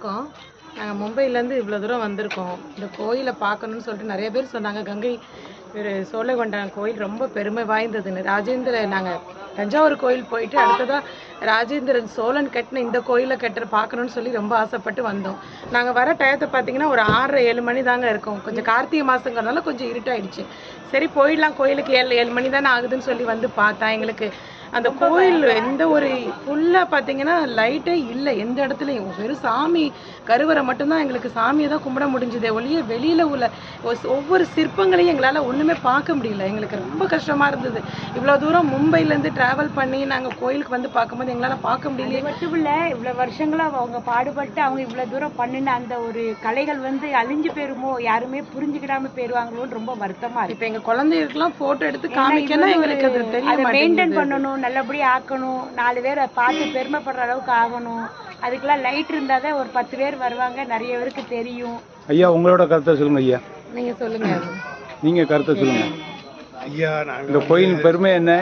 இருக்கோம். நாங்கள் மும்பையிலேருந்து இவ்வளோ தூரம் வந்திருக்கோம். இந்த கோயிலை பார்க்கணும்னு சொல்லிட்டு நிறைய பேர் சொன்னாங்க. கங்கை ஒரு சோழகொண்டான் கோயில் ரொம்ப பெருமை வாய்ந்ததுன்னு. ராஜேந்திர நாங்கள் தஞ்சாவூர் கோயில் போயிட்டு அடுத்ததாக ராஜேந்திரன் சோழன் கட்டின இந்த கோயிலை கட்டுற பார்க்கணும்னு சொல்லி ரொம்ப ஆசைப்பட்டு வந்தோம். நாங்கள் வர டயத்தை பார்த்தீங்கன்னா ஒரு ஆறரை ஏழு மணி தாங்க இருக்கும். கொஞ்சம் கார்த்திகை மாதங்கிறதுனால கொஞ்சம் இருட்டாயிடுச்சு. சரி போயிடலாம். கோயிலுக்கு ஏழு ஏழு மணி தானே ஆகுதுன்னு சொல்லி வந்து பார்த்தா எங்களுக்கு அந்த கோயில் எந்த ஒரு ஃபுல்லாக பார்த்தீங்கன்னா லைட்டே இல்லை எந்த இடத்துலையும். வெறும் சாமி கருவறை மட்டும்தான் எங்களுக்கு சாமியை தான் கும்பிட முடிஞ்சதே ஒழிய வெளியில் உள்ள ஒவ்வொரு சிற்பங்களையும் எங்களால் ஒன்றுமே பார்க்க முடியல. எங்களுக்கு ரொம்ப கஷ்டமாக இருந்தது. இவ்வளோ தூரம் மும்பையிலேருந்து ட்ராவல் பண்ணி நாங்கள் கோயிலுக்கு வந்து பார்க்கும்போது எங்களால் பார்க்க முடியலையே. அது மட்டும் இல்ல இவ்வளவு வருஷங்களா அவங்க பாடுபட்டு அவங்க இவ்வளவு தூரம் பண்ணின அந்த ஒரு கலைகள் வந்து அழிஞ்சு போயிருமோ யாருமே புரிஞ்சுக்கிடாம போயிருவாங்களோன்னு ரொம்ப வருத்தமா இருக்கு. இப்போ எங்கள் குழந்தைகளுக்குலாம் ஃபோட்டோ எடுத்து காமிக்கணும் எங்களுக்கு அது தெரிய அதை மெயின்டைன் மாட்டேங்குது. பண்ணணும் நல்லபடியா ஆக்கணும். நாலு பேரை பார்த்து பெருமைப்படுற அளவுக்கு ஆகணும். அதுக்கெல்லாம் லைட் இருந்தால் தான் ஒரு பத்து பேர் வருவாங்க. நிறைய பேருக்கு தெரியும். ஐயா உங்களோட கருத்தை சொல்லுங்க ஐயா. நீங்கள் சொல்லுங்கள் நீங்க கருத்தை சொல்லுங்க. ஐயா நாங்கள் இந்த கோயில் பெருமை என்ன?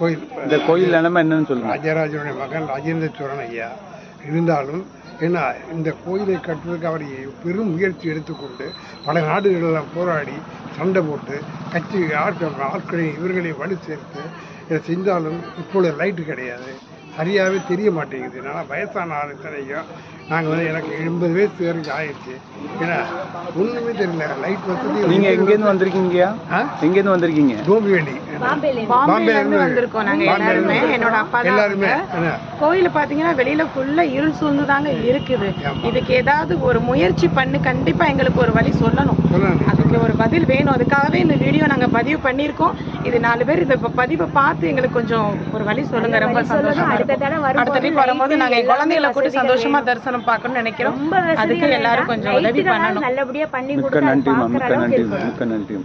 கோயில் இந்த கோயில் நிலைமை என்னன்னு சொல்லுங்க. ராஜராஜனுடைய மகன் ராஜேந்திர சோழன் ஐயா இருந்தாலும் ஏன்னா இந்த கோயிலை கட்டுவதற்கு அவர் பெரும் முயற்சி எடுத்துக்கொண்டு பல நாடுகளெல்லாம் போராடி சண்டை போட்டு கட்சி ஆட்கள் ஆட்களை இவர்களை வலு சேர்த்து இதை செஞ்சாலும் இப்பொழுது லைட்டு கிடையாது. சரியாகவே தெரிய மாட்டேங்குது. நான் வயசான ஆள் இத்தனைக்கும். நாங்கள் வந்து எனக்கு எண்பது வயசு வரைக்கும் ஆயிடுச்சு. ஏன்னா ஒன்றுமே தெரியல. லைட் வசதி நீங்க எங்கேருந்து வந்திருக்கீங்கய்யா ஆ? எங்கேருந்து வந்திருக்கீங்க? டோம்பிவேலி பாம்பேல இருந்து வந்திருக்கோம் நாங்க எல்லாருமே. என்னோட அப்பா எல்லாருமே. கோயில பாத்தீங்கன்னா வெளியில ஃபுல்லா இருள் சூழ்ந்து தாங்க இருக்குது. இதுக்கு ஏதாவது ஒரு முயற்சி பண்ணி கண்டிப்பா எங்களுக்கு ஒரு வழி சொல்லணும். அதுக்கு ஒரு பதில் வேணும். அதுக்காகவே இந்த வீடியோ நாங்க பதிவு பண்ணியிருக்கோம். இது நாலு பேர் இந்த பதிவை பார்த்து எங்களுக்கு கொஞ்சம் ஒரு வழி சொல்லுங்க. ரொம்ப சந்தோஷமா அடுத்த இருக்கும். தடவை வரும்போது நாங்க குழந்தைகளை கூட சந்தோஷமா. தரிசனம் பார்க்கணும்னு நினைக்கிறோம். அதுக்கு எல்லாரும். கொஞ்சம் உதவி பண்ணணும். நல்லபடியா பண்ணி கொடுத்து மிக்க மிக்க நன்றி